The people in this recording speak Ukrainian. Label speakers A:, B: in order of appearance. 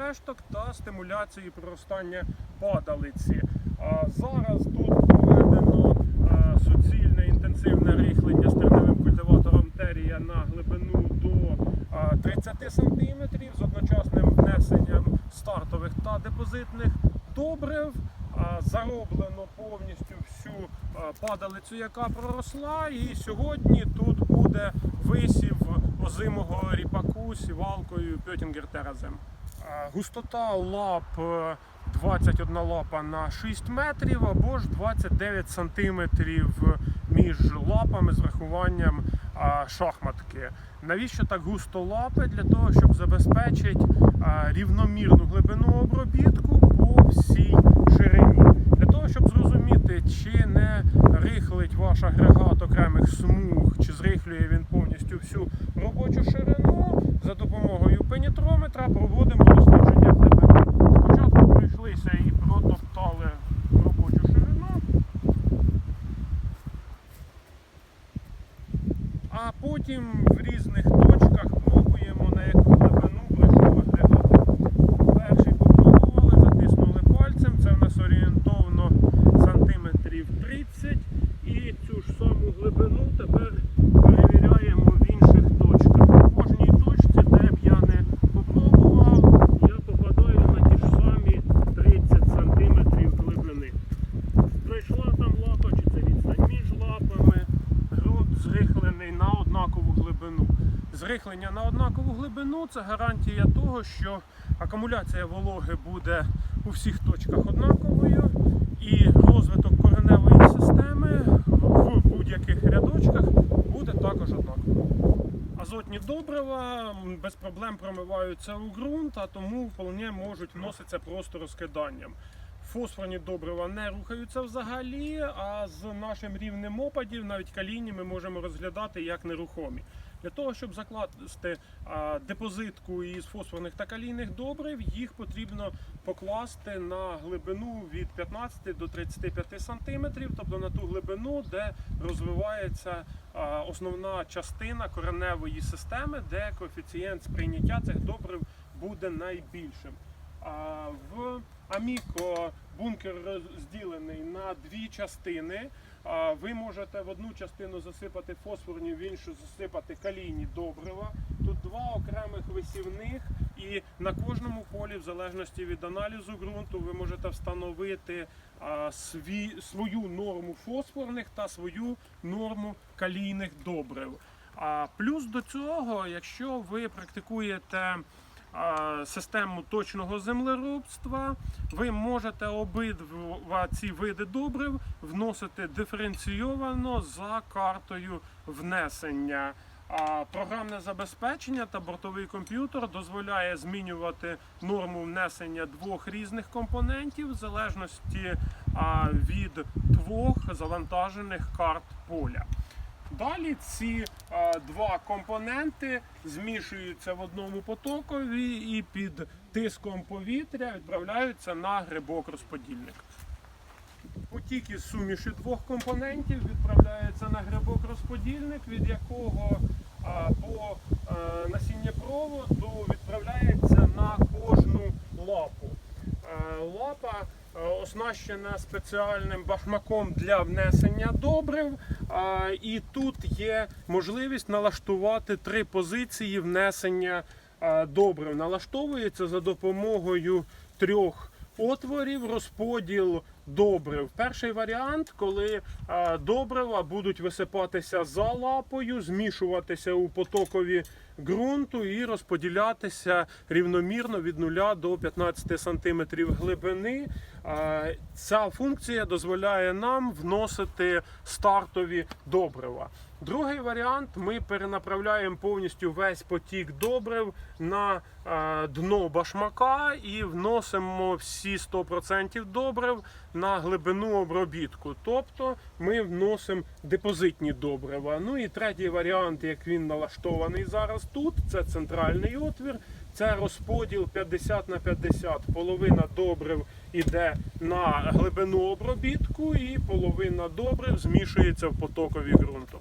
A: решток та стимуляції проростання падалиці. А Зараз тут проведено е, суцільне інтенсивне рихлення стерневим культиватором терія на глибину до е, 30 см з одночасним внесенням стартових та депозитних добрив. Зароблено повністю всю е, падалицю, яка проросла, і сьогодні тут буде висів озимого ріпаку сівалкою Пьотінгер Теразем. Е, Густота лап е, 21 лапа на 6 метрів або ж 29 сантиметрів між лапами з врахуванням шахматки. Навіщо так густо лапи? Для того, щоб забезпечити рівномірну глибину обробітку по всій ширині. Для того, щоб зрозуміти, чи не рихлить ваш агрегат окремих смуг, чи зрихлює він повністю всю робочу ширину, за допомогою пенітрометра проводимо дослідження глибини. Спочатку пройшлися і протоптали робочу ширину, а потім в різних точках пробуємо на яку глибину пройшов агрегат. Перший затиснули пальцем, це в нас орієнтовно сантиметрів 30. І цю ж саму глибину тепер перевіряємо в інших точках. В кожній точці, де б я не попробував, я попадаю на ті ж самі 30 сантиметрів глибини. Пройшла там лапа, чи це відстань між лапами, ґрунт зрихлений на однакову глибину. Зрихлення на однакову глибину це гарантія того, що акумуляція вологи буде у всіх точках однаковою, і розвиток кореневої системи в будь-яких рядочках буде також однаковим. Азотні добрива без проблем промиваються у ґрунт, а тому вполне можуть вноситися просто розкиданням. Фосфорні добрива не рухаються взагалі, а з нашим рівнем опадів навіть калійні ми можемо розглядати як нерухомі. Для того, щоб закласти депозитку із фосфорних та калійних добрив, їх потрібно покласти на глибину від 15 до 35 см, тобто на ту глибину, де розвивається основна частина кореневої системи, де коефіцієнт сприйняття цих добрив буде найбільшим. В Аміко бункер розділений на дві частини. Ви можете в одну частину засипати фосфорні, в іншу засипати калійні добрива. Тут два окремих висівних, і на кожному полі, в залежності від аналізу ґрунту, ви можете встановити свій, свою норму фосфорних та свою норму калійних добрив. А плюс до цього, якщо ви практикуєте систему точного землеробства, ви можете обидва ці види добрив вносити диференційовано за картою внесення. А програмне забезпечення та бортовий комп'ютер дозволяє змінювати норму внесення двох різних компонентів в залежності від двох завантажених карт поля. Далі ці е, два компоненти змішуються в одному потокові і під тиском повітря відправляються на грибок розподільник. Потік із суміші двох компонентів відправляється на грибок розподільник, від якого е, по оснащена спеціальним башмаком для внесення добрив. І тут є можливість налаштувати три позиції внесення добрив. Налаштовується за допомогою трьох отворів розподіл добрив. Перший варіант, коли е, добрива будуть висипатися за лапою, змішуватися у потокові ґрунту і розподілятися рівномірно від 0 до 15 см глибини. Е, Ця функція дозволяє нам вносити стартові добрива. Другий варіант ми перенаправляємо повністю весь потік добрив на е, дно башмака і вносимо всі 100% добрив на глибину обробітку. Тобто ми вносимо депозитні добрива. Ну і третій варіант, як він налаштований зараз тут, це центральний отвір. Це розподіл 50 на 50. Половина добрив іде на глибину обробітку, і половина добрив змішується в потокові ґрунту.